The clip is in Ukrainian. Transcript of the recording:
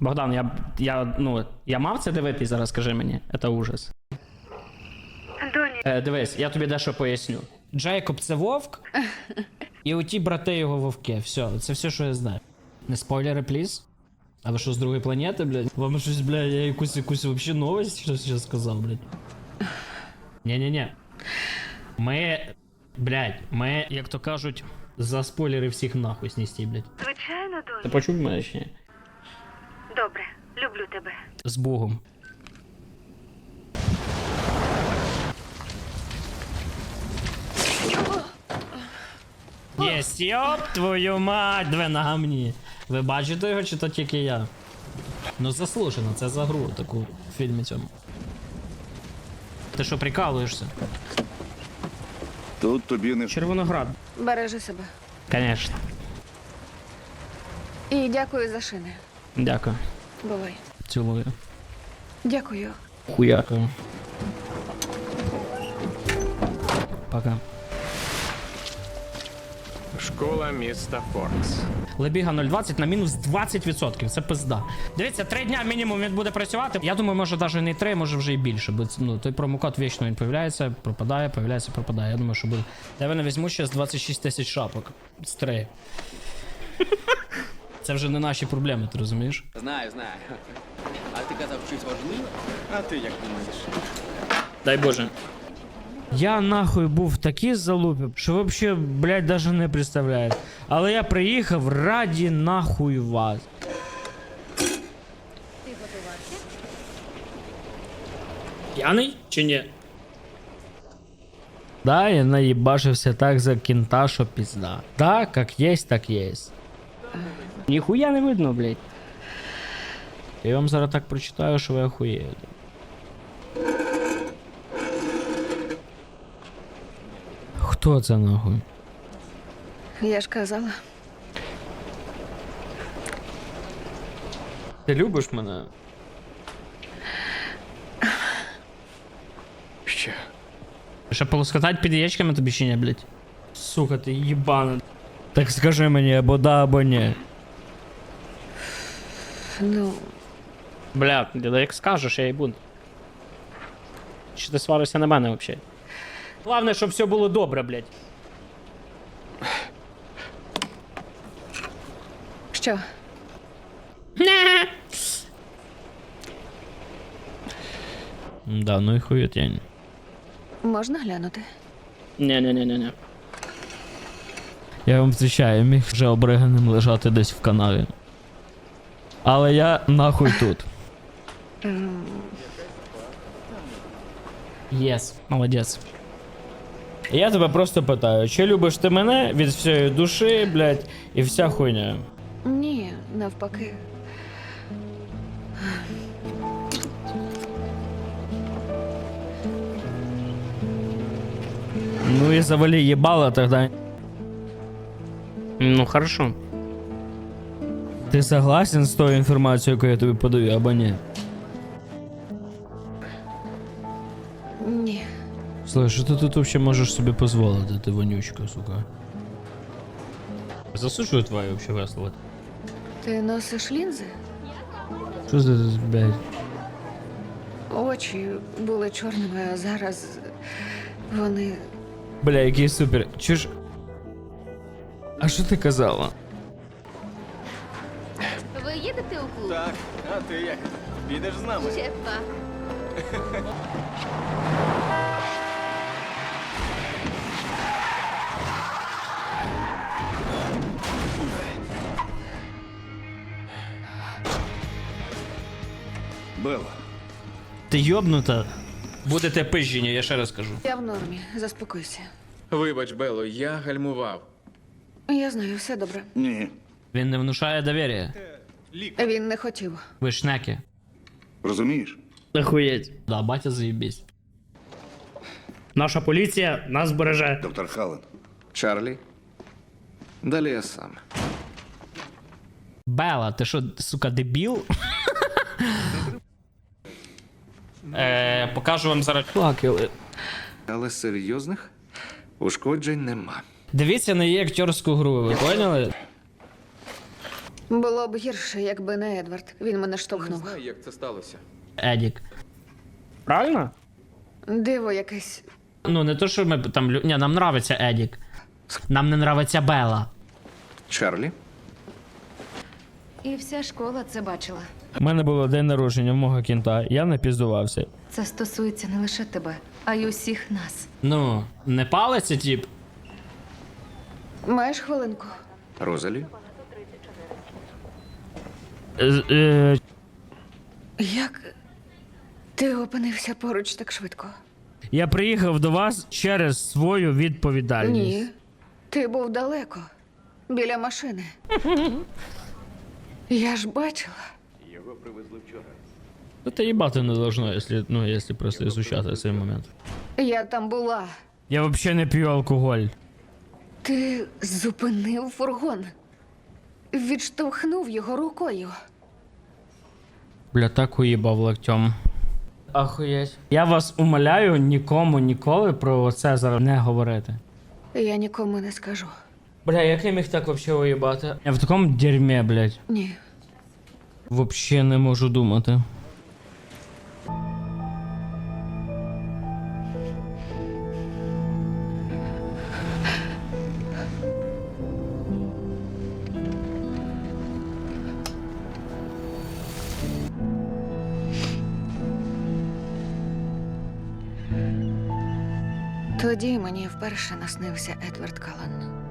Богдан, я, я, ну, я мав це дивитись зараз, скажи мені. Це ужас. Доні, Е, дивись, я тобі дещо поясню. Джейкоб це вовк, і оті брати його вовки. Все, це все, що я знаю. Не спойлери, пліз. А ви що з другої планети, блядь? Вам щось, блядь, я якусь якусь вообще новость щось зараз сказав, блядь. Ні-ні-ні. Ми. Блядь, ми, як то кажуть, за спойлери всіх нахуй сністі, блядь. звичайно, Ти почув мене ні? Добре, люблю тебе. З Богом. Єсть, йоп, твою мать, две на гамні. Ви бачите його, чи то тільки я? Ну заслужено, це за гру таку в фільмі цьому. Ти що, прикалуєшся? Тут тобі не Червоноград. Бережи себе. Конечно. І дякую за шини. Дякую. Бувай. Цілую. Дякую. Хуяка. Пока. Школа міста Форкс. Лебіга 0,20 на мінус 20%. Це пизда. Дивіться, три дня мінімум він буде працювати. Я думаю, може навіть не три, може вже і більше. Бо ну, той промокод вічно він появляється, пропадає, появляється, пропадає. Я думаю, що буде. Я візьму ще з 26 тисяч шапок. З три. Це вже не наші проблеми, ти розумієш? Знаю, знаю. А ти казав щось важливе? А ти як думаєш? Дай Боже. Я нахуй був в такій залупі, що вообще, блядь, даже не представляю. Але я приїхав раді нахуй вас. П'яний чи ні? Да, я наїбашився так за кінта, що пізда. Так, як єсть, так єсть. Ніхуя не видно, блядь. Я вам зараз так прочитаю, що ви охуєєте. Хто це нахуй? Я ж казала. Ти любиш мене? Ще. Ще полоскотать під яєчками тобі ще не, блядь? Сука, ти їбана. Так скажи мені, або да, або ні. Ну, Бля, діда, як скажеш, я і буду. Чи ти сваришся на мене взагалі? Главне, щоб все було добре, блядь. що? Да, ну і хуєтень. Можна глянути? Ні-ні-ні-ні. Я вам звичаю, міг вже обриганим лежати десь в канаві. Але я нахуй тут. Єс, молодець. Я тебе просто питаю, чи любиш ти мене від всієї душі, блядь, і вся хуйня? Ні, навпаки. Ну и завали ебало тогда. Ну хорошо. Ти согласен з тою інформацією, яку я тобі подаю, або ні? Ні. Слухай, що ти тут вообще можеш собі дозволити, ти вонючка, сука. Засуджую твоє вообще весело. Ти носиш лінзи? Що за блядь? Очі були чорними, а зараз вони. Бля, який супер. Чуж. А що ти казала? Ви їдете у клуб? Так, а ти як? Підеш з нами? Ще два. Бела. Ти йобнута? Будете пизжені, я ще раз кажу. Я в нормі, заспокойся. Вибач, Бело, я гальмував. Я знаю, все добре. Ні. Він не внушає довір'я. Він не хотів. Ви шнеки. Розумієш? Охуєть. Да, батя заєбісь. Наша поліція нас береже. Доктор Хален. Чарлі. Далі я сам. Бела, ти що, сука, дебіл? е, покажу вам зараз факели. Але серйозних ушкоджень нема. Дивіться на її актерську гру, ви поняли? Було б гірше, якби не Едвард. Він мене Не штовхнув. знаю, як це сталося. Едік. Правильно? Диво якесь. Ну, не то, що ми там. лю- Ні, нам нравиться Едік. Нам не нравиться Бела. Чарлі? І вся школа це бачила. У мене було день народження в мого кінта, я не піздувався. Це стосується не лише тебе, а й усіх нас. Ну, не палиться, тип. Маєш хвилинку? Розалі? Е, Як ти опинився поруч так швидко? я приїхав до вас через свою відповідальність. Ні. Ти був далеко, біля машини. Я ж бачила. Ну, Та їбати не должно, якщо, ну, якщо просто изучати цей момент. Я там була. Я взагалі не п'ю алкоголь. Ти зупинив фургон. Відштовхнув його рукою. Бля, так уїбав локтем. Ахуєть. Я вас умоляю нікому ніколи про це зараз не говорити. Я нікому не скажу. Бля, як я міг так вообще уїбати? Я в такому дерьмі, блядь. Ні. Вообще не можу думати. Тоді мені вперше наснився Едвард Калан.